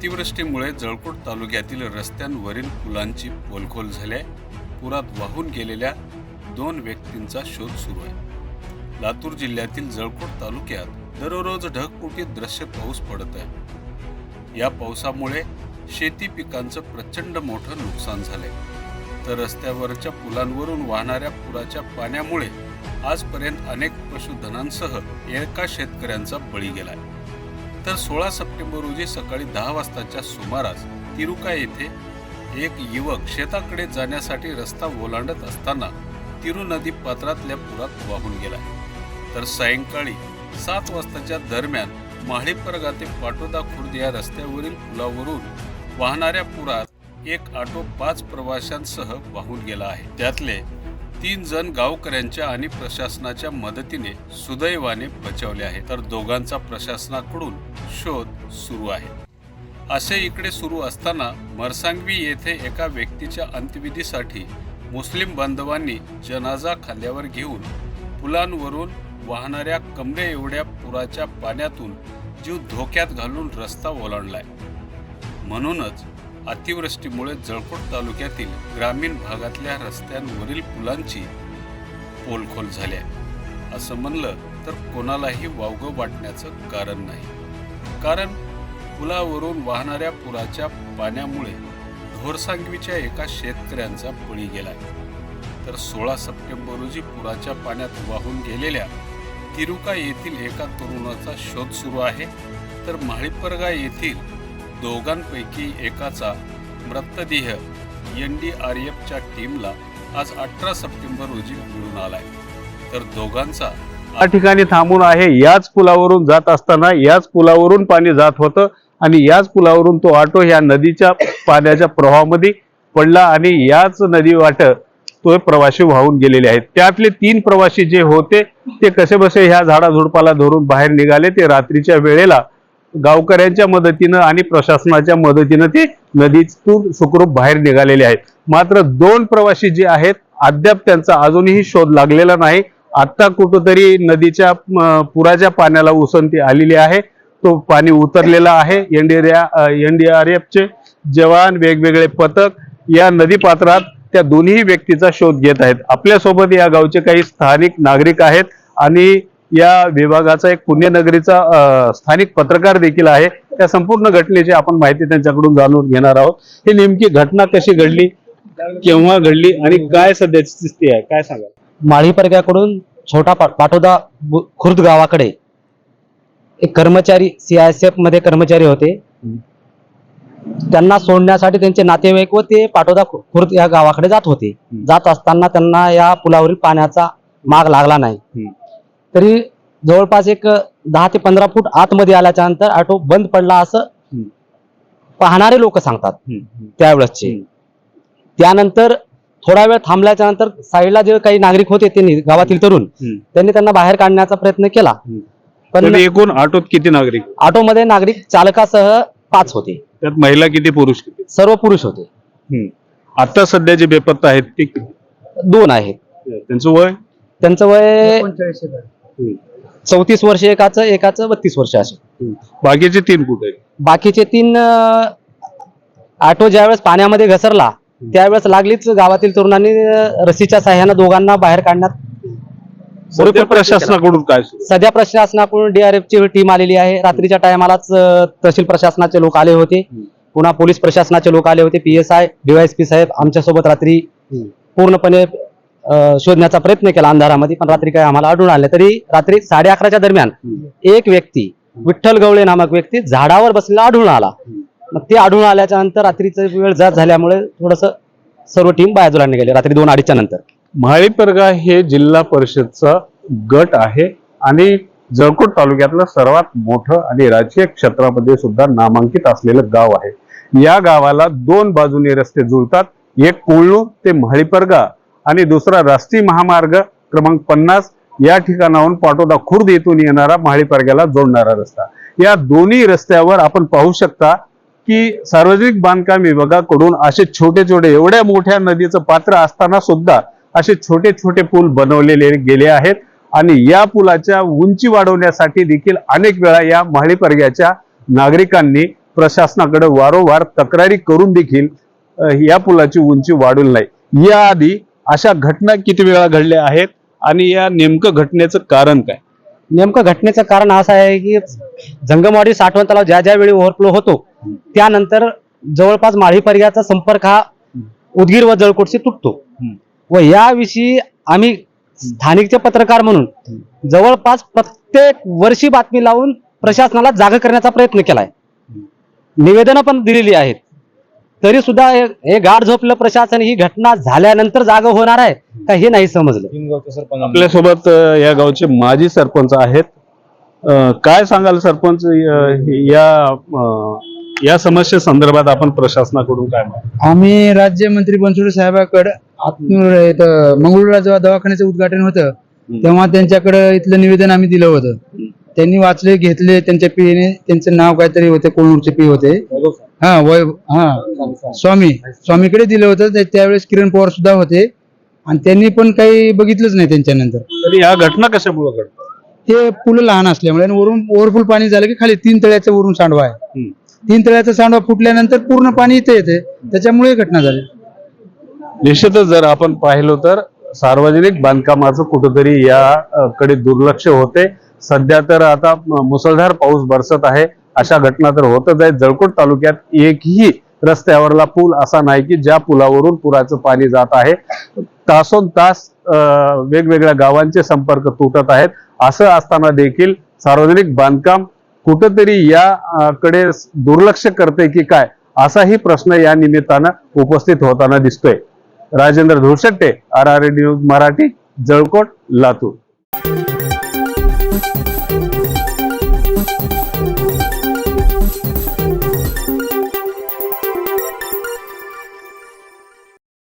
अतिवृष्टीमुळे जळकोट तालुक्यातील रस्त्यांवरील पुलांची पोलखोल झाली आहे पुरात वाहून गेलेल्या दोन व्यक्तींचा शोध सुरू आहे. लातूर जिल्ह्यातील जळकोट तालुक्यात दररोज ढगफुटीत दृश्य पाऊस पडत आहे. या पावसामुळे शेती पिकांचं प्रचंड मोठं नुकसान झाले तर रस्त्यावरच्या पुलांवरून वाहणाऱ्या पुराच्या पाण्यामुळे आजपर्यंत अनेक पशुधनांसह एका शेतकऱ्यांचा बळी गेलाय. तर सोळा सप्टेंबर रोजी सकाळी दहा वाजताच्या सुमारास तिरुका येथे एक युवक शेताकडे जाण्यासाठी रस्ता ओलांडत असताना तिरु नदी पात्रातल्या पुरात वाहून गेला. तर सायंकाळी सात वाजताच्या दरम्यान माळीपरगा ते पाटोदा खुर्द या रस्त्यावरील पुलावरून वाहणाऱ्या पुरात एक ऑटो पाच प्रवाशांसह वाहून गेला आहे. त्यातले तीन जण गावकऱ्यांच्या आणि प्रशासनाच्या मदतीने सुदैवाने बचावले आहे तर दोघांचा प्रशासनाकडून शोध सुरू आहे. असे इकडे सुरू असताना मरसांगवी येथे एका व्यक्तीच्या अंत्यविधीसाठी मुस्लिम बांधवांनी जनाजा खांद्यावर घेऊन पुलांवरून वाहणाऱ्या कमरे एवढ्या पुराच्या पाण्यातून जीव धोक्यात घालून रस्ता ओलांडलाय. म्हणूनच अतिवृष्टीमुळे जळकोट तालुक्यातील ग्रामीण भागातल्या रस्त्यांवरील पुलांची पोलखोल झाली असं म्हणलं तर कोणालाही वावगं वाटण्याचं कारण नाही. कारण पुलावरून वाहणाऱ्या पुराच्या पाण्यामुळे ढोरसांगवीच्या एका शेतकऱ्यांचा बळी गेला. तर सोळा सप्टेंबर रोजी पुराच्या पाण्यात वाहून गेलेल्या तिरुका येथील एका तरुणाचा शोध सुरू आहे. तर माळीपरगा येथील दोघांपैकी एकाचा मृतदेह एन डी आर एफच्या टीमला आज अठरा सप्टेंबर रोजी मिळून आलाय. तर दोघांचा या ठिकाणी थांबून आहे. याच पुलावरून जात असताना याच पुलावरून पाणी जात होतं आणि याच पुलावरून तो ऑटो ह्या नदीच्या पाण्याच्या प्रवाहामध्ये पडला आणि याच नदी वाट तो प्रवासी वाहून गेलेले आहेत. त्यातले तीन प्रवासी जे होते ते कसे बसे ह्या झाडाझुडपाला धरून बाहेर निघाले. ते रात्रीच्या वेळेला गावकऱ्यांच्या मदतीनं आणि प्रशासनाच्या मदतीनं ते नदीतून सुखरूप बाहेर निघालेले आहेत मात्र दोन प्रवासी जे आहेत अद्याप त्यांचा अजूनही शोध लागलेला नाही. आत्ता कुठंतरी नदीच्या पुराच्या पाण्याला उसंती आलेली आहे. तो पाणी उतरलेला आहे. एनडीआरएफचे जवान वेगवेगळे पथक या नदीपात्रात त्या दोन्ही व्यक्तीचा शोध घेत आहेत. आपल्यासोबत या गावचे काही स्थानिक नागरिक आहेत आणि या विभागाचा एक पुण्यनगरीचा स्थानिक पत्रकार देखील आहे. त्या संपूर्ण घटनेची आपण माहिती त्यांच्याकडून जाणून घेणार आहोत. ही नेमकी घटना कशी घडली केव्हा घडली आणि काय सध्याची स्थिती आहे काय सांगा माळीपरग्याकडून छोटा पा- पाटोदा खुर्द गावाकडे एक कर्मचारी सीआयएसएफमध्ये कर्मचारी होते. त्यांना सोडण्यासाठी त्यांचे नातेवाईक व ते पाटोदा खुर्द या गावाकडे जात होते. जात असताना त्यांना या पुलावरील पाण्याचा माग लागला नाही. तरी जवळपास एक दहा ते पंधरा फूट आतमध्ये आल्याच्यानंतर ऑटो बंद पडला असं. पाहणारे लोक सांगतात. त्यावेळेसचे. त्यानंतर थोडा वेळ थांबल्याच्या नंतर साईडला जे काही नागरिक होते त्यांनी गावातील तरुण. त्यांनी त्यांना बाहेर काढण्याचा प्रयत्न केला. पण एकूण ऑटोत किती नागरिक ऑटोमध्ये नागरिक चालकासह पाच होते त्यात महिला किती पुरुष किती सर्व पुरुष होते. आता सध्या जे बेपत्ता आहेत ते दोन आहेत त्यांचं वय त्यांचं वय. चौतीस वर्ष एकाचं एकाचं बत्तीस वर्ष असे. बाकीचे तीन कुठे बाकीचे तीन अं, ऑटो ज्यावेळेस पाण्यामध्ये घसरला त्यावेळेस लागलीच गावातील तरुणांनी अं, रस्सीच्या साह्यानं दोघांना बाहेर काढण्यात सध्या प्रशासनाकडून काय सुरू? सध्या प्रशासनाकडून DRF ची टीम आलेली आहे रात्रीच्या टायमालाच तहसील प्रशासनाचे लोक आले होते. पुन्हा पोलीस प्रशासनाचे लोक आले होते पी एस आय डीवायएसपी साहेब आमच्यासोबत रात्री. पूर्णपणे शोधण्याचा प्रयत्न केला अंधारामध्ये पण रात्री काय आम्हाला आढळून आले. तरी रात्री साडे अकराच्या दरम्यान. एक व्यक्ती विठ्ठल गवळे नामक व्यक्ती झाडावर बसलेला आढळून आला. मग ते आढळून आल्याच्यानंतर रात्रीचा वेळ जात झाल्यामुळे थोडस सर्व टीम बाजूला निघाली रात्री दोन अडीचच्या नंतर. माळीपरगा हे जिल्हा परिषदचा गट आहे आणि जळकोट तालुक्यातलं सर्वात मोठं आणि राजकीय क्षेत्रामध्ये सुद्धा नामांकित असलेलं गाव आहे. या गावाला दोन बाजूने रस्ते जुळतात एक कोळणू ते माळीपरगा. आणि दुसरा राष्ट्रीय महामार्ग क्रमांक पन्नास या ठिकाणाहून पाटोदा खुर्द येथून येणारा महाळीपारग्याला जोडणारा रस्ता. या दोन्ही रस्त्यावर आपण पाहू शकता की सार्वजनिक बांधकाम विभागाकडून असे छोटे छोटे एवढ्या मोठ्या नदीचं पात्र असताना सुद्धा असे छोटे छोटे पूल बनवलेले गेले आहेत. आणि या पुलाच्या उंची वाढवण्यासाठी देखील अनेक वेळा या महाळीपारग्याच्या नागरिकांनी प्रशासनाकडे वारंवार तक्रारी करून देखील या पुलाची उंची वाढून नाही. याआधी अशा घटना किती वेळा घडल्या आहेत आणि या नेमकं घटनेचं कारण काय? नेमकं घटनेचं कारण असं आहे की जंगमवाडी साठवण तलाव ज्या ज्या वेळी ओव्हरफ्लो होतो त्यानंतर जवळपास माळी पर्याचा संपर्क हा उदगीर व जळकोटशी तुटतो. व याविषयी आम्ही स्थानिकचे पत्रकार म्हणून जवळपास प्रत्येक वर्षी बातमी लावून प्रशासनाला जागा करण्याचा प्रयत्न केलाय. निवेदनं पण दिलेली आहेत. तरी सुद्धा हे गाढ झोपलं प्रशासन ही घटना झाल्यानंतर जागा होणार आहे का हे नाही समजलं. आपल्यासोबत या गावचे माजी सरपंच आहेत. काय सांगाल सरपंच या या समस्ये संदर्भात आपण प्रशासनाकडून काय? आम्ही राज्यमंत्री बनसोडे साहेबाकडे मंगळूरला जेव्हा दवाखान्याचं उद्घाटन होतं तेव्हा त्यांच्याकडे इथलं निवेदन आम्ही दिलं होतं. त्यांनी वाचले घेतले त्यांच्या पिढीने त्यांचं नाव काहीतरी होते कोणूरचे पी होते. हा वय हा. स्वामी स्वामीकडे दिलं होतं ते- त्यावेळेस किरण पवार सुद्धा होते. आणि त्यांनी पण काही बघितलंच नाही त्यांच्यानंतर. तरी या घटना कशामुळे घडतात? ते पुलं लहान असल्यामुळे आणि वरून ओव्हरफुल पाणी झालं की खाली तीन तळ्याचं वरून सांडवा आहे. हम्म. तीन तळ्याचा सांडवा फुटल्यानंतर पूर्ण पाणी इथे येते. त्याच्यामुळे ही घटना झाली. निश्चितच जर आपण पाहिलं तर सार्वजनिक बांधकामाचं कुठंतरी या अ, कडे दुर्लक्ष होते. सध्या तर आता मुसळधार पाऊस बरसत आहे. अशा घटना तर होतच आहेत. जळकोट तालुक्यात एकही रस्त्यावरला पूल असा नाही की ज्या पुलावरून पुराचं पाणी जात आहे. तासोन तास वेगवेगळ्या गावांचे संपर्क तुटत आहेत. असं असताना देखील सार्वजनिक बांधकाम कुठंतरी याकडे दुर्लक्ष करते की काय? असाही प्रश्न या निमित्तानं उपस्थित होताना दिसतोय. Rajendra Dhulshette R R news Marathi Jalkot Latur.